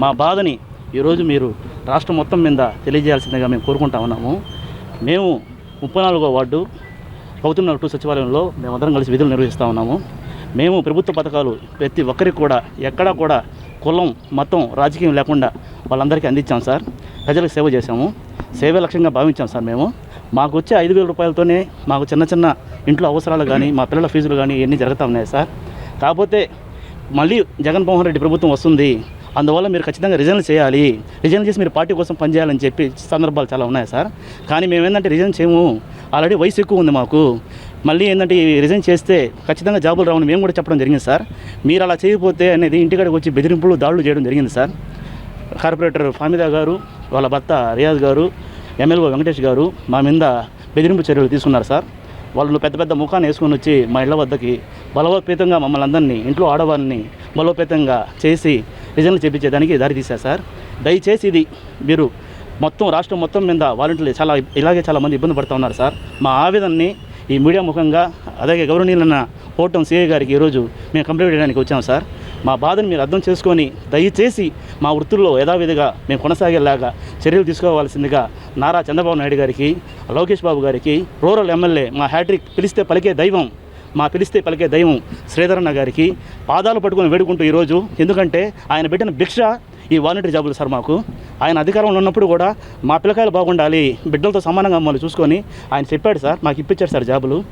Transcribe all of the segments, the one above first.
మా బాధని ఈరోజు మీరు రాష్ట్రం మొత్తం మీద తెలియజేయాల్సిందిగా మేము కోరుకుంటా ఉన్నాము. మేము ముప్పై నాలుగో వార్డు గౌతమ్ టూ సచివాలయంలో మేమందరం కలిసి విధులు నిర్వహిస్తూ ఉన్నాము. మేము ప్రభుత్వ పథకాలు ప్రతి ఒక్కరికి కూడా ఎక్కడా కూడా కులం మతం రాజకీయం లేకుండా వాళ్ళందరికీ అందించాం సార్. ప్రజలకు సేవ చేశాము. సేవ లక్ష్యంగా భావించాం సార్ మేము. మాకు వచ్చే ఐదు వేల రూపాయలతోనే మాకు చిన్న చిన్న ఇంట్లో అవసరాలు కానీ మా పిల్లల ఫీజులు కానీ ఇవన్నీ జరుగుతూ ఉన్నాయి సార్. కాకపోతే మళ్ళీ జగన్మోహన్ రెడ్డి ప్రభుత్వం వస్తుంది. అందువల్ల మీరు ఖచ్చితంగా రిజైన్ చేయాలి. రిజైన్ చేసి మీరు పార్టీ కోసం పనిచేయాలని చెప్పి సందర్భాలు చాలా ఉన్నాయి సార్. కానీ మేము ఏంటంటే రిజైన్ చేయము. ఆల్రెడీ వయసు ఎక్కువ ఉంది మాకు. మళ్ళీ ఏంటంటే రిజైన్ చేస్తే ఖచ్చితంగా జాబులు రావని మేము కూడా చెప్పడం జరిగింది సార్. మీరు అలా చేయకపోతే అనేది ఇంటికాడికి వచ్చి బెదిరింపులు దాడులు చేయడం జరిగింది సార్. కార్పొరేటర్ ఫామిదా గారు వాళ్ళ భర్త రియాజ్ గారు ఎమ్మెల్యే వెంకటేష్ గారు మా మీద బెదిరింపు చర్యలు తీసుకున్నారు సార్. వాళ్ళు పెద్ద పెద్ద ముఖాన్ని వేసుకొని వచ్చి మా ఇళ్ళ వద్దకి బలోపేతంగా మమ్మల్ని అందరినీ ఇంట్లో ఆడవారిని బలోపేతంగా చేసి రిజన్లు చేపించేదానికి దారి తీశారు సార్. దయచేసి ఇది మీరు మొత్తం రాష్ట్రం మొత్తం మీద వాలంటీర్లు చాలా ఇలాగే చాలామంది ఇబ్బంది పడుతూ ఉన్నారు సార్. మా ఆవేదనని ఈ మీడియా ముఖంగా అలాగే గౌరవనీయులన్న ఓటం సిఐ గారికి ఈరోజు మేము కంప్లైంట్ చేయడానికి వచ్చాం సార్. మా బాధను మీరు అర్థం చేసుకొని దయచేసి మా వృత్తుల్లో యథావిధిగా మేము కొనసాగేలాగా చర్యలు తీసుకోవాల్సిందిగా నారా చంద్రబాబు నాయుడు గారికి లోకేష్ బాబు గారికి రూరల్ ఎమ్మెల్యే మా హ్యాట్రిక్ పిలిస్తే పలికే దైవం మా పిలిస్తే పలికే దైవం శ్రీధరన్న గారికి పాదాలు పట్టుకొని వేడుకుంటూ ఈరోజు ఎందుకంటే ఆయన పెట్టిన భిక్ష ఈ వాలంటీర్ జాబులు సార్ మాకు. ఆయన అధికారంలో ఉన్నప్పుడు కూడా మా పిల్లకాయలు బాగుండాలి బిడ్డలతో సమానంగా మమ్మల్ని చూసుకొని ఆయన చెప్పాడు సార్ మాకు ఇప్పించాడు సార్ జాబులు.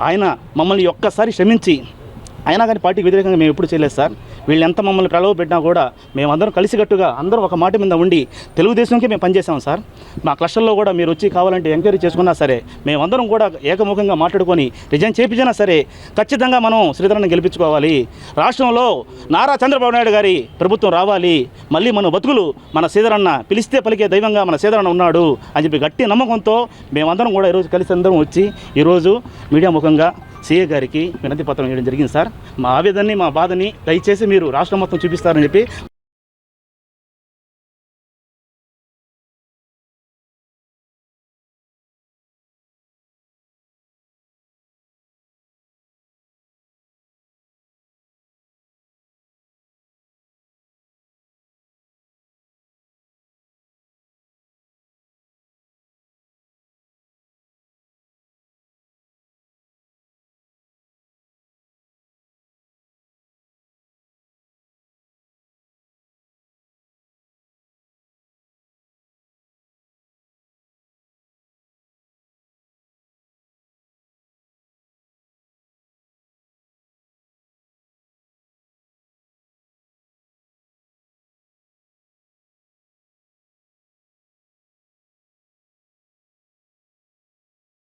ఆయన మమ్మల్ని ఒక్కసారి క్షమించి అయినా కానీ పార్టీకి వ్యతిరేకంగా మేము ఎప్పుడు చేయలేదు సార్. వీళ్ళు ఎంత మమ్మల్ని ప్రలోభ పెట్టినా కూడా మేమందరం కలిసికట్టుగా అందరం ఒక మాట మీద ఉండి తెలుగుదేశంకి మేము పనిచేసాం సార్. మా క్లస్టర్లో కూడా మీరు వచ్చి కావాలంటే ఎంక్వైరీ చేసుకున్నా సరే మేమందరం కూడా ఏకముఖంగా మాట్లాడుకొని రిజైన్ చేయించినా సరే ఖచ్చితంగా మనం శ్రీధరన్ని గెలిపించుకోవాలి. రాష్ట్రంలో నారా చంద్రబాబు నాయుడు గారి ప్రభుత్వం రావాలి. మళ్ళీ మన బతుకులు మన సీధరన్న పిలిస్తే పలికే దైవంగా మన సీధరన్న ఉన్నాడు అని చెప్పి గట్టి నమ్మకంతో మేమందరం కూడా ఈరోజు కలిసి అందరం వచ్చి ఈరోజు మీడియా ముఖంగా సీఏ గారికి వినతి పత్రం ఇవ్వడం జరిగింది సార్. మా ఆవేదనని మా బాధని దయచేసి మీరు రాష్ట్రం మొత్తం చూపిస్తారని చెప్పి